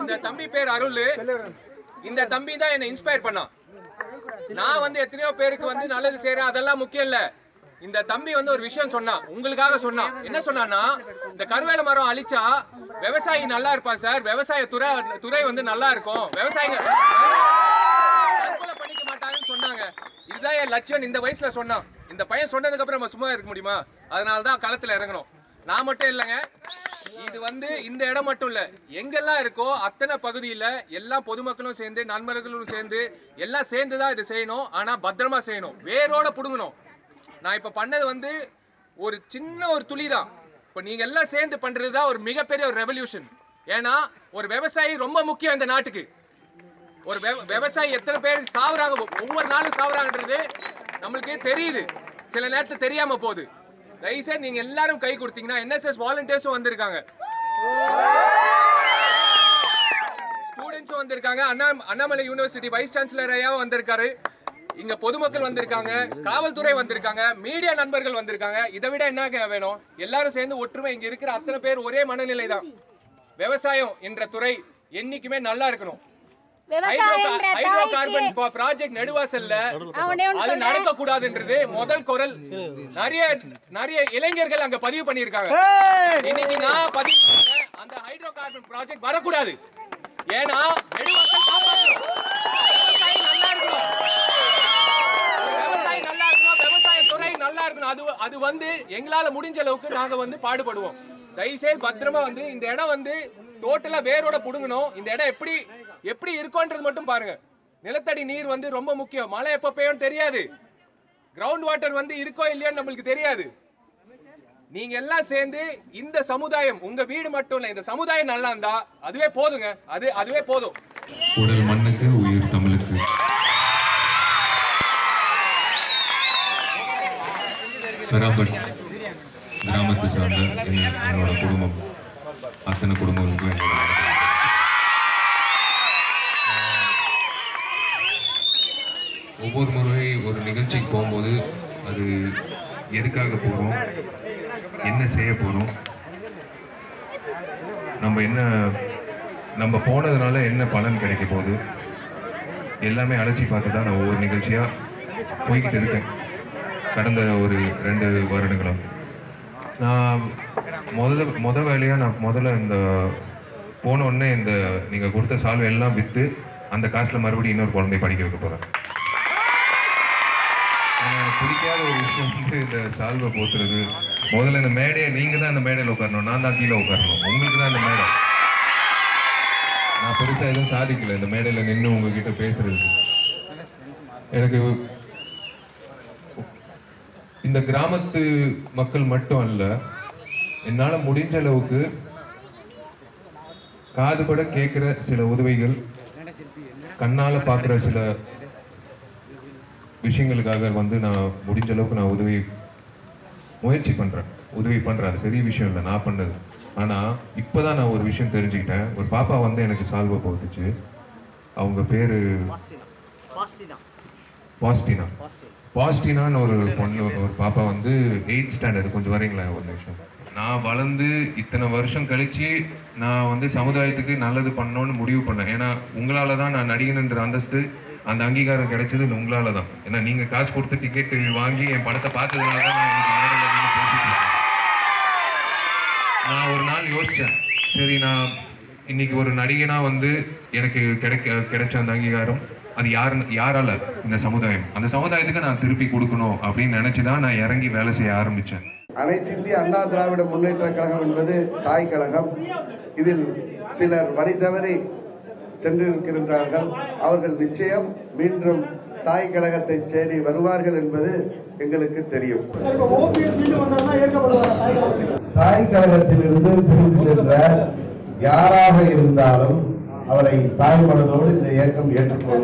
இந்த தம்பி பேர் அருள். இந்த தம்பி தான் என்னை இன்ஸ்பயர் பண்ணான் நான் வந்து எத்தனையோ பேருக்கு வந்து நல்லது செய்யறேன் அதெல்லாம் முக்கியம் இல்ல. இந்த தம்பி வந்து ஒரு விஷயம் சொன்னான் உங்களுக்காக சொன்னான் என்ன சொன்னான்னா இந்த கருவேல மரம் அழிச்சா விவசாயி நல்லா இருப்பான் சார். விவசாய துறை துறை வந்து நல்லா இருக்கும். விவசாயிங்க பண்ணிக்க மாட்டாங்கன்னு சொன்னாங்க. இதுதான் என் லட்சியம். இந்த வயசுல சொன்னான். இந்த பையன் சொன்னதுக்கு அப்புறம் நம்ம சும்மா இருக்க முடியுமா? அதனால தான் களத்துல இறங்கணும். நான் மட்டும் இல்லைங்க. இது வந்து இந்த இடம் மட்டும் இல்ல. எங்கெல்லாம் இருக்கோ அத்தனை பகுதியில எல்லா பொதுமக்களும் சேர்ந்து நண்பர்களும் சேர்ந்து எல்லாம் சேர்ந்து தான் செய்யணும். ஆனா பத்திரமா செய்யணும். வேரோட புடுங்கணும். நான் இப்ப பண்ணது வந்து ஒரு சின்ன ஒரு துளி தான் இப்போ நீங்க எல்லாம் சேர்ந்து பண்றதுதான் ஒரு மிகப்பெரிய ஒரு ரெவல்யூஷன் ஏன்னா ஒரு விவசாயி ரொம்ப முக்கியம் இந்த நாட்டுக்கு. ஒரு விவசாயி எத்தனை பேர் சாவுறாங்க? ஒவ்வொரு நாளும் சாவுறாங்கன்றது நம்மளுக்கு தெரியுது. சில நேரத்தில் தெரியாம போகுது. தயவுசெய்து நீங்க எல்லாரும் கை கொடுத்தீங்கன்னா என்எஸ்எஸ் வாலண்டியர்ஸும் வந்திருக்காங்க. ஸ்டூடெண்ட்ஸும் வந்திருக்காங்க. Anna Annamalai university vice chancellor ஐயாவும் வந்திருக்காரு. இங்க பொதுமக்கள் வந்திருக்காங்க காவல்துறை வந்திருக்காங்க மீடியா நண்பர்கள் வந்திருக்காங்க. இதை விட என்ன வேணும்? எல்லாரும் சேர்ந்து ஒற்றுமை இங்க இருக்கிற அத்தனை பேர் ஒரே மனநிலை தான் விவசாயம் என்ற துறை என்னைக்குமே நல்லா இருக்கணும். ஹைட்ரோ கார்பன் ப்ராஜெக்ட் நெடுவாசல்ல. அது நடக்க கூடாதுன்றது முதல் குரல். நிறைய நிறைய இளைஞர்கள் அங்க பதிவு பண்ணியிருக்காங்க. இன்னைக்கு நான் பதிவு அந்த ஹைட்ரோ கார்பன் ப்ராஜெக்ட் வரக்கூடாது. ஏன்னா நெடுவாசல் நல்லா இருக்கணும். விவசாயி நல்லா இருக்கணும். விவசாய துறை நல்லா இருக்கணும். அது அது வந்து எங்களால முடிஞ்ச அளவுக்கு நாங்க வந்து பாடுபடுவோம். தயவுசெய்து பத்திரமா வந்து இந்த இடம் வந்து டோட்டலா வேரோட புடுங்கணும். இந்த இடம் எப்படி எப்படி இருக்கும்ன்றது மட்டும் பாருங்க. நிலத்தடி நீர் வந்து ரொம்ப முக்கியம். மழை எப்ப பெய்யும் தெரியாது. கிரவுண்ட் வாட்டர் வந்து இருக்கோ இல்லையான்னு நம்மளுக்கு தெரியாது. நீங்க எல்லாம் சேர்ந்து இந்த சமுதாயம் உங்க வீடு மட்டும் இல்ல இந்த சமுதாயம் நல்லா இருந்தா அதுவே போதுங்க. அது அதுவே போதும். உடல் மண்ணுக்கு உயிர் தமிழுக்கு. கிராமத்தை சார்ந்த என்னோட குடும்பம். அத்தனை குடும்பங்களுக்கும் என்னோட ஒவ்வொரு முறை ஒரு நிகழ்ச்சிக்கு போகும்போது அது எதுக்காக போகிறோம் என்ன செய்ய போகிறோம் நம்ம என்ன நம்ம போனதுனால என்ன பலன் கிடைக்க போகுது? எல்லாமே அலசி பார்த்து தான் நான் ஒவ்வொரு நிகழ்ச்சியாக போய்கிட்டு இருக்கேன். கடந்த ஒரு ரெண்டு வருடங்களும் நான் முதல்ல முத வேலையாக நான் முதல்ல இந்த போன உடனே இந்த நீங்கள் கொடுத்த சால்வை எல்லாம் விற்று அந்த காசில் மறுபடியும் இன்னொரு குழந்தைய படிக்க வைக்க போகிறேன் பிடிக்காத ஒரு விஷயம் வந்து இந்த சால்வை போத்துறது. முதல்ல இந்த மேடையை நீங்கள் தான் இந்த மேடையில் உட்காரணும் நான் தான் கீழே உட்காரணும். உங்களுக்கு தான் இந்த மேடை. நான் பெருசாக எதுவும் சாதிக்கல இந்த மேடையில் நின்று உங்ககிட்ட பேசுறது எனக்கு இந்த கிராமத்து மக்கள் மட்டும் அல்ல என்னால் முடிஞ்ச அளவுக்கு காதுபட கேட்குற சில உதவிகள் கண்ணால் பார்க்குற சில விஷயங்களுக்காக வந்து நான் முடிஞ்ச அளவுக்கு நான் உதவி முயற்சி பண்ணுறேன் உதவி பண்ணுறேன் அது பெரிய விஷயம் இல்லை நான் பண்ணது. ஆனால் இப்போ தான் நான் ஒரு விஷயம் தெரிஞ்சுக்கிட்டேன். ஒரு பாப்பா வந்து எனக்கு சால்வை போட்டுச்சு. அவங்க பேர் பாஸ்டினா. பாஸ்டினான்னு ஒரு பொண்ணு ஒரு பாப்பா வந்து எயிட் ஸ்டாண்டர்ட் கொஞ்சம் வரீங்களா? ஒரு நிமிஷம். நான் வளர்ந்து இத்தனை வருஷம் கழிச்சு நான் வந்து சமுதாயத்துக்கு நல்லது பண்ணணும்னு முடிவு பண்ணேன். ஏன்னா உங்களால தான் நான் நடிகனுன்ற அந்தஸ்து அந்த அங்கீகாரம் கிடைச்சது உங்களால தான். ஏன்னா நீங்க காசு கொடுத்து டிக்கெட் வாங்கி என் படத்தை பார்த்ததுனால தான் நான் இன்னைக்கு. நான் ஒரு நாள் யோசிச்சேன். சரி நான் இன்னைக்கு ஒரு நடிகனா வந்து எனக்கு கிடைக்க கிடைச்ச அந்த அங்கீகாரம் அது யார் யாரால இந்த சமுதாயம்? அந்த சமுதாயத்துக்கு நான் திருப்பி கொடுக்கணும் அப்படின்னு நினைச்சு தான் நான் இறங்கி வேலை செய்ய ஆரம்பிச்சேன். அனைத்து இந்திய அண்ணா திராவிட முன்னேற்ற கழகம் என்பது தாய் கழகம். இதில் சிலர் வழி தவறி சென்றிருக்கின்றார்கள். அவர்கள் நிச்சயம் மீண்டும் தாய் கழகத்தை தேடி வருவார்கள் என்பது எங்களுக்கு தெரியும். தாய் கழகத்திலிருந்து பிரிந்து சென்ற யாராக இருந்தாலும் அவரை தாய்மனதோடு இந்த இயக்கம் ஏற்றுக்கொள்ள